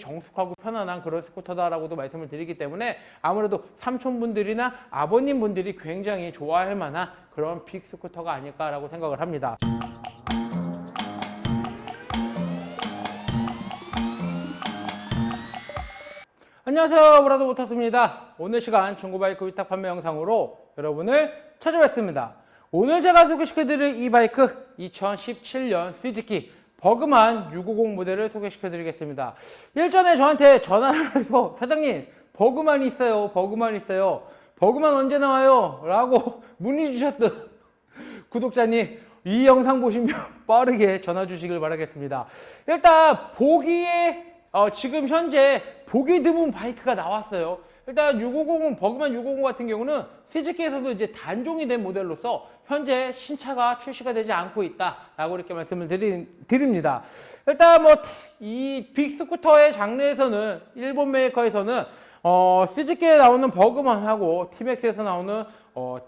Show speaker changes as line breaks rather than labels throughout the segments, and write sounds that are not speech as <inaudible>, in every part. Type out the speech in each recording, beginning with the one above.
정숙하고 편안한 그런 스쿠터다라고도 말씀을 드리기 때문에 아무래도 삼촌분들이나 아버님분들이 굉장히 좋아할 만한 그런 빅 스쿠터가 아닐까라고 생각을 합니다. 안녕하세요. 브라더 모터스입니다. 오늘 시간 중고바이크 위탁 판매 영상으로 여러분을 찾아뵙습니다. 오늘 제가 소개시켜드릴 이 바이크 2017년 스위즈키 버그만 650 모델을 소개시켜 드리겠습니다 일전에 저한테 전화를 해서 <laughs> 사장님 버그만 있어요 버그만 있어요 버그만 언제 나와요? 라고 <laughs> 문의 주셨던 <laughs> 구독자님 이 영상 보시면 빠르게 전화 주시길 바라겠습니다. 일단 보기에 어, 지금 현재 보기 드문 바이크가 나왔어요. 일단 650은 버그만 650 같은 경우는 스즈키에서도 이제 단종이 된 모델로서 현재 신차가 출시가 되지 않고 있다라고 이렇게 말씀을 드리, 드립니다. 일단 뭐 이 빅스쿠터의 장르에서는 일본 메이커에서는 어, 스즈키에 나오는 버그만하고 티맥스에서 나오는 어,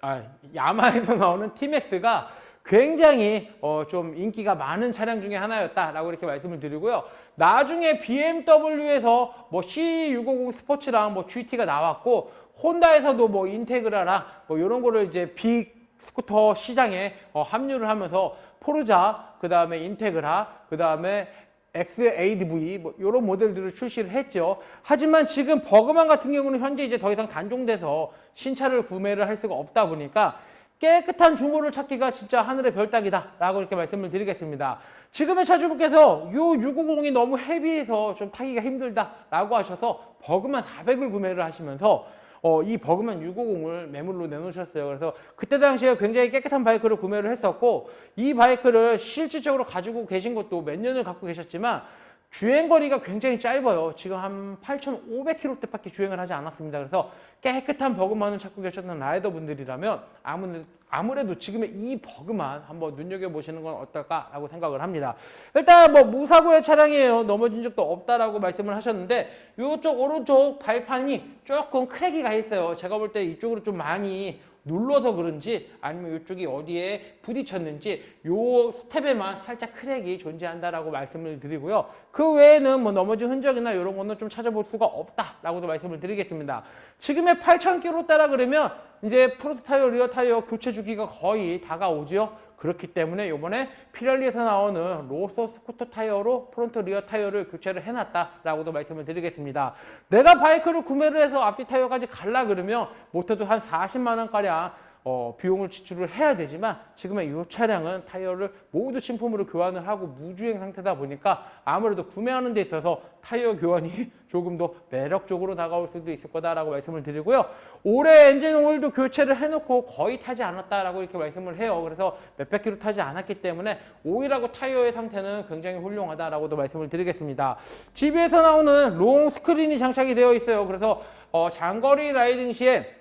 아, 야마에서 나오는 티맥스가 굉장히 어, 좀 인기가 많은 차량 중에 하나였다라고 이렇게 말씀을 드리고요. 나중에 BMW에서 뭐 C650 스포츠랑 뭐 GT가 나왔고 혼다에서도 뭐 인테그라랑 뭐 이런 거를 이제 빅 스쿠터 시장에 어, 합류를 하면서 포르자, 그 다음에 인테그라, 그 다음에 XADV 뭐 이런 모델들을 출시를 했죠. 하지만 지금 버그만 같은 경우는 현재 이제 더 이상 단종돼서 신차를 구매를 할 수가 없다 보니까 깨끗한 중고를 찾기가 진짜 하늘의 별 따기다 라고 이렇게 말씀을 드리겠습니다. 지금의 차주분께서 요 650이 너무 헤비해서 좀 타기가 힘들다 라고 하셔서 버그만 400을 구매를 하시면서 어, 이 버그만 650을 매물로 내놓으셨어요. 그래서 그때 당시에 굉장히 깨끗한 바이크를 구매를 했었고 이 바이크를 실질적으로 가지고 계신 것도 몇 년을 갖고 계셨지만 주행 거리가 굉장히 짧아요. 지금 한 8,500km대밖에 주행을 하지 않았습니다. 그래서 깨끗한 버그만을 찾고 계셨던 라이더 분들이라면 아무래도, 아무래도 지금의 이 버그만 한번 눈여겨보시는 건 어떨까라고 생각을 합니다. 일단 뭐 무사고의 차량이에요. 넘어진 적도 없다라고 말씀을 하셨는데 이쪽 오른쪽 발판이 조금 크랙이 가 있어요. 제가 볼 때 이쪽으로 좀 많이 눌러서 그런지 아니면 이쪽이 어디에 부딪혔는지 요 스텝에만 살짝 크랙이 존재한다라고 말씀을 드리고요. 그 외에는 뭐 넘어진 흔적이나 이런 거는 좀 찾아볼 수가 없다라고도 말씀을 드리겠습니다. 지금의 8,000km 따라 그러면 이제 프론트 타이어, 리어 타이어 교체 주기가 거의 다가오죠. 그렇기 때문에 이번에 피렐리에서 나오는 로서 스쿠터 타이어로 프론트 리어 타이어를 교체를 해놨다라고도 말씀을 드리겠습니다. 내가 바이크를 구매를 해서 앞뒤 타이어까지 갈라 그러면 못해도 한 40만 원가량 어, 비용을 지출을 해야 되지만 지금의 이 차량은 타이어를 모두 신품으로 교환을 하고 무주행 상태다 보니까 아무래도 구매하는 데 있어서 타이어 교환이 <laughs> 조금 더 매력적으로 다가올 수도 있을 거다라고 말씀을 드리고요. 올해 엔진 오일도 교체를 해놓고 거의 타지 않았다라고 이렇게 말씀을 해요. 그래서 몇백 킬로 타지 않았기 때문에 오일하고 타이어의 상태는 굉장히 훌륭하다라고도 말씀을 드리겠습니다. 집에서 나오는 롱 스크린이 장착이 되어 있어요. 그래서 어, 장거리 라이딩 시에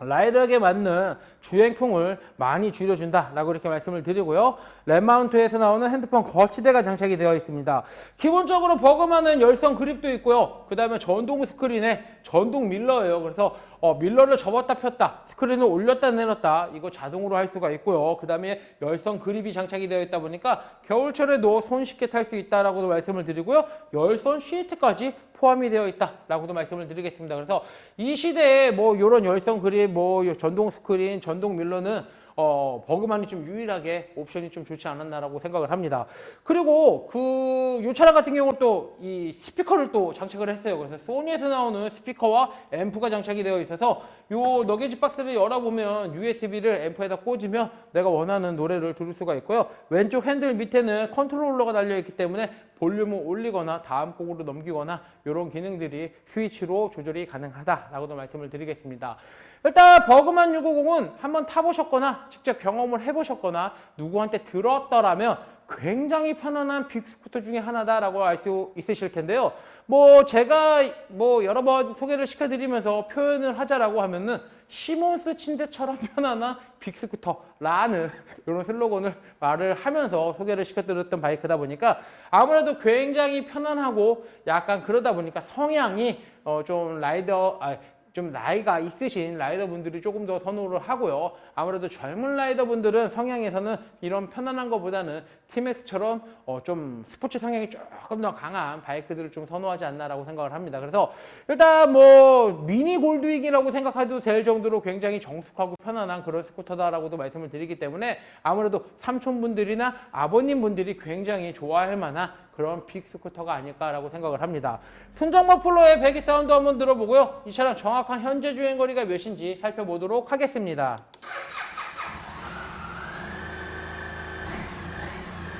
라이더에게 맞는 주행풍을 많이 줄여준다라고 이렇게 말씀을 드리고요. 랩마운트에서 나오는 핸드폰 거치대가 장착이 되어 있습니다. 기본적으로 버거만은 열선 그립도 있고요. 그 다음에 전동 스크린에 전동 밀러예요. 그래서 어, 밀러를 접었다 폈다, 스크린을 올렸다 내렸다 이거 자동으로 할 수가 있고요. 그 다음에 열선 그립이 장착이 되어 있다 보니까 겨울철에도 손쉽게 탈 수 있다라고도 말씀을 드리고요. 열선 시트까지 포함이 되어 있다라고도 말씀을 드리겠습니다. 그래서 이 시대에 뭐 이런 열선 그립, 뭐 전동 스크린, 전동 밀러는 어, 버그만이 좀 유일하게 옵션이 좀 좋지 않았나라고 생각을 합니다. 그리고 그이 차량 같은 경우는 또 이 스피커를 또 장착을 했어요. 그래서 소니에서 나오는 스피커와 앰프가 장착이 되어 있어서 요 너게지 박스를 열어보면 USB를 앰프에다 꽂으면 내가 원하는 노래를 들을 수가 있고요. 왼쪽 핸들 밑에는 컨트롤러가 달려있기 때문에 볼륨을 올리거나 다음 곡으로 넘기거나 이런 기능들이 스위치로 조절이 가능하다라고도 말씀을 드리겠습니다. 일단 버그만 650은 한번 타보셨거나 직접 경험을 해보셨거나 누구한테 들었더라면 굉장히 편안한 빅스쿠터 중에 하나다라고 알 수 있으실 텐데요. 뭐 제가 뭐 여러 번 소개를 시켜드리면서 표현을 하자라고 하면은 시몬스 침대처럼 <laughs> 편안한 빅스쿠터라는 <laughs> 이런 슬로건을 말을 하면서 소개를 시켜드렸던 바이크다 보니까 아무래도 굉장히 편안하고 약간 그러다 보니까 성향이 어 좀 라이더 아, 좀 나이가 있으신 라이더분들이 조금 더 선호를 하고요. 아무래도 젊은 라이더분들은 성향에서는 이런 편안한 것보다는 TMX처럼 어, 좀 스포츠 성향이 조금 더 강한 바이크들을 좀 선호하지 않나라고 생각을 합니다. 그래서 일단 뭐 미니 골드윅이라고 생각해도 될 정도로 굉장히 정숙하고 편안한 그런 스쿠터다라고도 말씀을 드리기 때문에 아무래도 삼촌분들이나 아버님분들이 굉장히 좋아할 만한 그런 빅 스쿠터가 아닐까라고 생각을 합니다. 순정 머플러의 배기 사운드 한번 들어보고요. 이 차량 정확한 현재 주행 거리가 몇인지 살펴보도록 하겠습니다.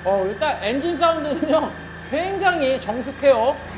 어, 일단 엔진 사운드는요. 굉장히 정숙해요.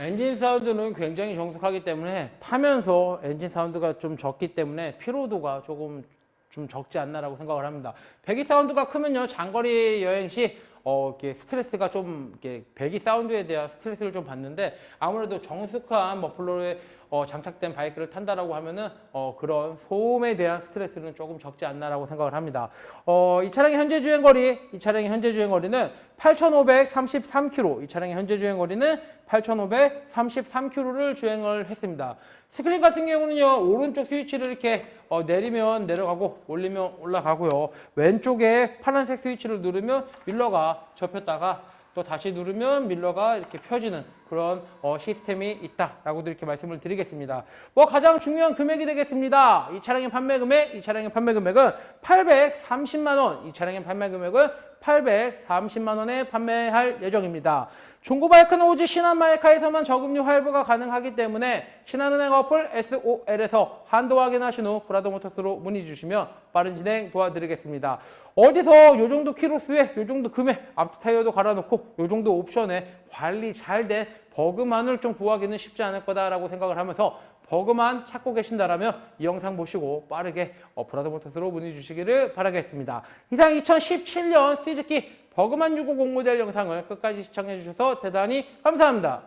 엔진 사운드는 굉장히 정숙하기 때문에 타면서 엔진 사운드가 좀 적기 때문에 피로도가 조금 좀 적지 않나라고 생각을 합니다. 배기 사운드가 크면요 장거리 여행 시 어, 이렇게 스트레스가 좀 이렇게 배기 사운드에 대한 스트레스를 좀 받는데 아무래도 정숙한 머플러에 어, 장착된 바이크를 탄다라고 하면은 어, 그런 소음에 대한 스트레스는 조금 적지 않나라고 생각을 합니다. 어, 이 차량의 현재 주행 거리, 이 차량의 현재 주행 거리는 8,533km. 이 차량의 현재 주행 거리는 8,533km를 주행을 했습니다. 스크린 같은 경우는요, 오른쪽 스위치를 이렇게 어, 내리면 내려가고 올리면 올라가고요. 왼쪽에 파란색 스위치를 누르면 밀러가 접혔다가 또 다시 누르면 밀러가 이렇게 펴지는 그런 어, 시스템이 있다라고도 이렇게 말씀을 드리겠습니다. 뭐 가장 중요한 금액이 되겠습니다. 이 차량의 판매 금액, 이 차량의 판매 금액은 830만 원. 이 차량의 판매 금액은 830만 원에 판매할 예정입니다. 중고 바이크는 오직 신한 마이카에서만 저금리 할부가 가능하기 때문에 신한은행 어플 SOL에서 한도 확인하신 후 브라더 모터스로 문의 주시면 빠른 진행 도와드리겠습니다. 어디서 요 정도 키로수에 요 정도 금액 앞 타이어도 갈아놓고 요 정도 옵션에 관리 잘 된 버그만을 좀 구하기는 쉽지 않을 거다라고 생각을 하면서 버그만 찾고 계신다라면 이 영상 보시고 빠르게 어, 브라더 모터스로 문의 주시기를 바라겠습니다. 이상 2017년 시즈키 버그만 650 모델 영상을 끝까지 시청해 주셔서 대단히 감사합니다.